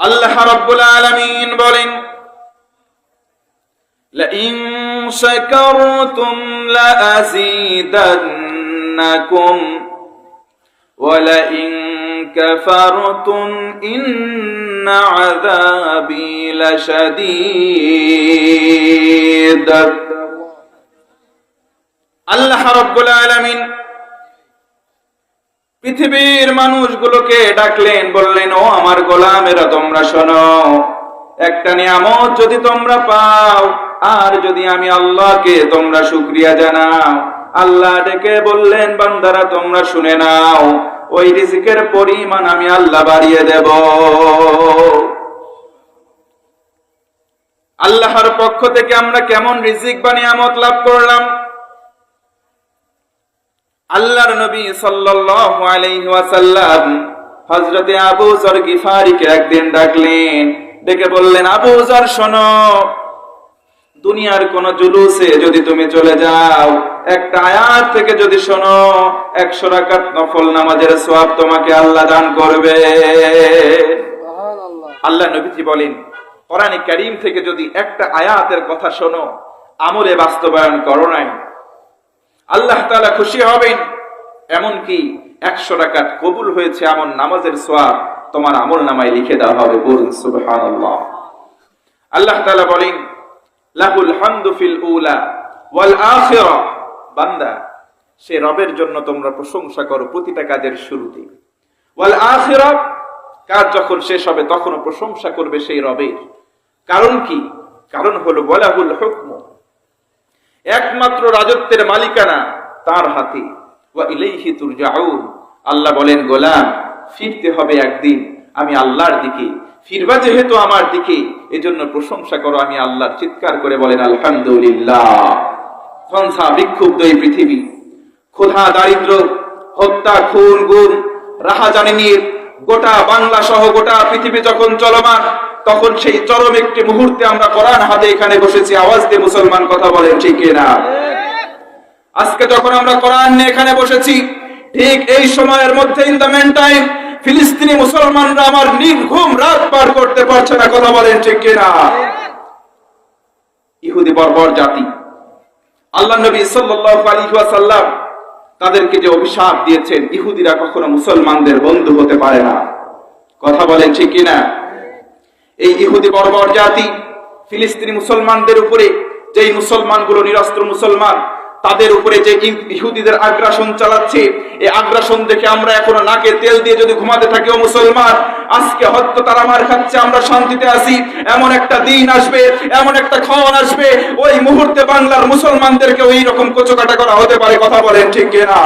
আল্লাহ রাব্বুল আলামিন বলেন لئن شكرتم لأزيدنكم ولئن كفرتم إن عذابي لشديد আল্লাহ রব্বুল আলামিন পৃথিবীর মানুষগুলোকে ডাকলেন, বললেন, ও আমার গোলামেরা, তোমরা শোনো, একটা নিয়ামত যদি তোমরা পাও, আর যদি আমি আল্লাহকে তোমরা শুক্রিয়া জানাও, আল্লাহ ডেকে বললেন, বান্দারা, তোমরা শুনে নাও, ওই রিজিকের পরিমাণ আমি আল্লাহ বাড়িয়ে দেব। আল্লাহর পক্ষ থেকে আমরা কেমন রিজিক বা নিয়ামত লাভ করলাম? আল্লাহর নবী সাল্লাল্লাহু আলাইহি ওয়াসাল্লাম হযরতে আবু যর গিফারিকে একদিন ডাকলেন। ডেকে বললেন আবু যর শোনো দুনিয়ার কোন জুলুসে যদি তুমি চলে যাও একটা আয়াত থেকে যদি শোনো একশো রাকাত নফল নামাজের সওয়াব তোমাকে আল্লাহ দান করবে। আল্লাহ নবীজি বলেন কোরআনে কারীম থেকে যদি একটা আয়াতের কথা শোনো আমলে বাস্তবায়ন করো নাই। আল্লাহ তালা খুশি হবেন। এমনকি একশো রাকাত কবুল হয়েছে এমন নামাজের সোয়াব তোমার আমল নামায় লিখে দেওয়া হবে। বলুন সুবহানাল্লাহ। আল্লাহ তাআলা বলেন, লাহুল হামদু ফিল উলা ওয়াল আখিরা। বান্দা, সে রবের জন্য তোমরা প্রশংসা করো প্রতিটা কাজের শুরুতে ওয়াল আখিরা, কাজ যখন শেষ হবে তখনও প্রশংসা করবে সেই রবের। কারণ কি? কারণ হলো ওয়ালাহুল হুকমু। একমাত্র রাজত্বের মালিকানা তার হাতে। ওয়া তুরজাউন। আল্লাহ বলেন, গোলাম, ফিরতে হবে একদিন, আমি আল্লাহর দিকে। ফিরবা যেহেতু আমার দিকে, এজন্য প্রশংসা করো, আমি আল্লাহ চিৎকার করে বলেন, আলহামদুলিল্লাহ। ধ্বংসা, বিক্ষুব্ধ এই পৃথিবী। ক্ষুধা, দারিদ্র, হত্যা, খুন, গুম, রাহাজানি গোটা বাংলা সহ গোটা পৃথিবী যখন চলমান তখন সেই চরম একটি মুহূর্তে আমরা কোরআন হাতে এখানে বসেছি, আওয়াজ দিয়ে মুসলমান কথা বলেন, ঠিক না আজকে যখন আমরা কোরআন নিয়ে এখানে বসেছি, ঠিক এই সময়ের মধ্যে ইন দ্য মেন টাইম ফিলিস্তিনি মুসলমানরা আমার নির্ঘুম রাত পার করতে পারছে না, কথা বলেন, ঠিক কিনা? ইহুদি বর্বর জাতি। আল্লাহ নবী সাল্লাল্লাহু আলাইহি ওয়াসাল্লাম তাদেরকে যে অভিশাপ দিয়েছেন, ইহুদিরা কখনো মুসলমানদের বন্ধু হতে পারে না। কথা বলেন, ঠিক কিনা? এই ইহুদি বর্বর জাতি ফিলিস্তিনি মুসলমানদের উপরে যেই মুসলমানগুলো নিরস্ত্র মুসলমান তাদের উপরে যে ইহুদিদের আগ্রাসন চালাচ্ছে এই আগ্রাসন দেখে আমরা এখনও নাকে তেল দিয়ে যদি ঘুমাতে থাকি ও মুসলমান আজকে হয়তো তারা মার খাচ্ছে আমরা শান্তিতে আছি এমন একটা দিন আসবে এমন একটা ক্ষণ আসবে ওই মুহূর্তে বাংলার মুসলমানদেরকে ওই রকম কোচকাটা করা হতে পারে কথা বলেন ঠিক কিনা?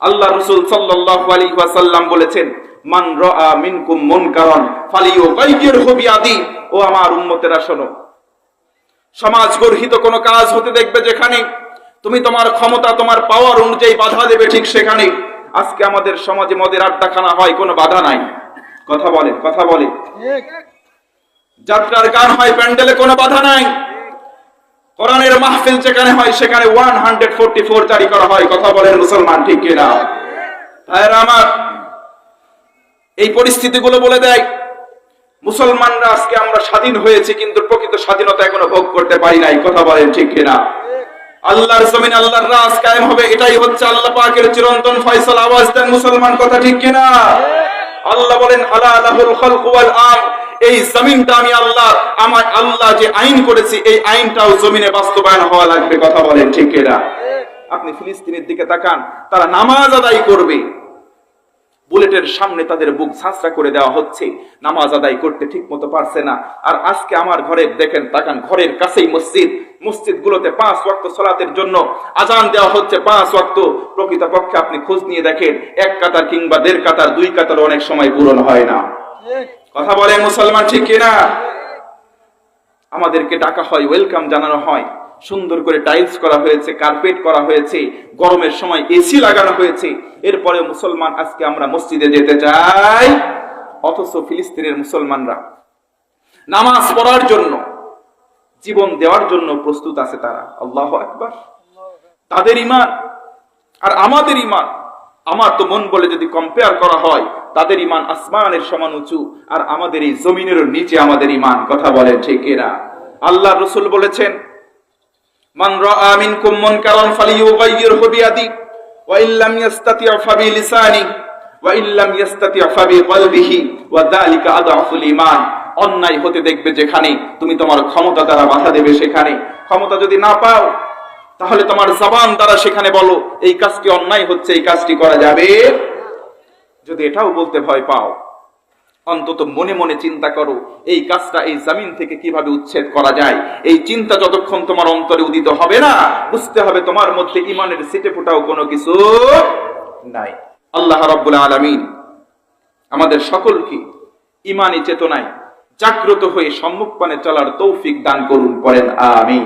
আল্লাহ রসুল সাল্লাল্লাহু আলাইহি ওয়াসাল্লাম বলেছেন মান রাআ মিনকুম মুনকারান ফালিয়ুগাইয়িরহু বিয়াদি। ও আমার উম্মতেরা শোনো। সমাজ গর্হিত কোনো কাজ হতে দেখবে যেখানে তুমি তোমার ক্ষমতা তোমার পাওয়ার অনুযায়ী বাধা দেবে ঠিক সেখানে। আজকে আমাদের সমাজে মদের আড্ডাখানা হয় কোনো বাধা নাই। কথা বলে কথা বলে যাত্রার গান হয় প্যান্ডেলে কোনো বাধা নাই। কোরআনের মাহফিল যেখানে হয় সেখানে ওয়ান হান্ড্রেড ফোরটি ফোর জারি করা হয়। কথা বলেন মুসলমান ঠিক কিনা? ভাইয়েরা আমার এই পরিস্থিতিগুলো বলে দেয়, মুসলমানরা আজকে আমরা স্বাধীন হয়েছি, কিন্তু প্রকৃত স্বাধীনতা এখনও ভোগ করতে পারি নাই, কথা বলেন ঠিক কিনা? আল্লাহর জমিন আল্লাহর রাজ কায়েম হবে, এটাই হচ্ছে আল্লাহ পাকের চিরন্তন ফয়সাল আওয়াজ, দেন মুসলমান কথা ঠিক কিনা? আল্লাহ বলেন, আলা আলাহুল খালকু ওয়াল আম এই জমিনটা আমি আল্লাহ, আমার আল্লাহ যে আইন করেছি, এই আইনটাও জমিনে বাস্তবায়ন হওয়া লাগবে, কথা বলেন ঠিক কিনা? আপনি ফিলিস্তিনের দিকে তাকান, তারা নামাজ আদায় করবে। বুলেটের সামনে তাদের বুক ঝাঁচড়া করে দেওয়া হচ্ছে। নামাজ আদায় করতে ঠিক মতো পারছে না। আর আজকে আমার ঘরে, দেখেন তাকান, ঘরের কাছেই মসজিদ। মসজিদ গুলোতে পাঁচ ওয়াক্ত সলাতের জন্য আজান দেওয়া হচ্ছে পাঁচ ওয়াক্ত। প্রকৃতপক্ষে আপনি খোঁজ নিয়ে দেখেন, এক কাতার কিংবা দেড় কাতার, দুই কাতার অনেক সময় পূরণ হয় না। কথা বলে মুসলমান ঠিক কিনা? আমাদেরকে ডাকা হয় ওয়েলকাম জানানো হয়। সুন্দর করে টাইলস করা হয়েছে কার্পেট করা হয়েছে, গরমের সময় এসি লাগানো হয়েছে। এরপরে মুসলমান আজকে আমরা মসজিদে যেতে চাই, অথচ ফিলিস্তিনের মুসলমানরা নামাজ পড়ার জন্য, জীবন দেওয়ার জন্য প্রস্তুত আছে তারা। আল্লাহ একবার তাদের ইমান আর আমাদের ইমান আমার তো মন বলে যদি কম্পেয়ার করা হয়, তাদের ইমান আসমানের সমান উঁচু আর আমাদের এই জমিনেরও নিচে আমাদের ইমান কথা বলেন ঠিক এরা। আল্লাহ রসুল বলেছেন মান রাআ মিনকুম মুনকারান ফালিয়ুগাইয়িরহু বিয়াদি, ওয়া ইল্লাম ইয়াস্তাতি' ফাবিলিসানি ওয়া ইল্লাম ইয়াস্তাতি' ফাবিকলবিহি ওয়া যালিকা আদআফুল ঈমান। অন্যায় হতে দেখবে যেখানে তুমি তোমার ক্ষমতা দ্বারা বাধা দেবে সেখানে। ক্ষমতা যদি না পাও, তাহলে তোমার জবান দ্বারা সেখানে বলো, এই কাজটি অন্যায় হচ্ছে, এই কাজটি করা যাবে যদি এটাও বলতে ভয় পাও অন্তত মনে মনে চিন্তা করো, এই কাজটা এই জমিন থেকে কীভাবে উচ্ছেদ করা যায়? এই চিন্তা যতক্ষণ তোমার অন্তরে উদিত হবে না, বুঝতে হবে তোমার মধ্যে ইমানের সিটে ফোটাও কোনো কিছু নাই। আল্লাহ রাব্বুল আলামিন আমাদের সকলকে ইমানি চেতনায় জাগ্রত হয়ে সম্মুখ পানে চলার তৌফিক দান করুন করেন আমিন।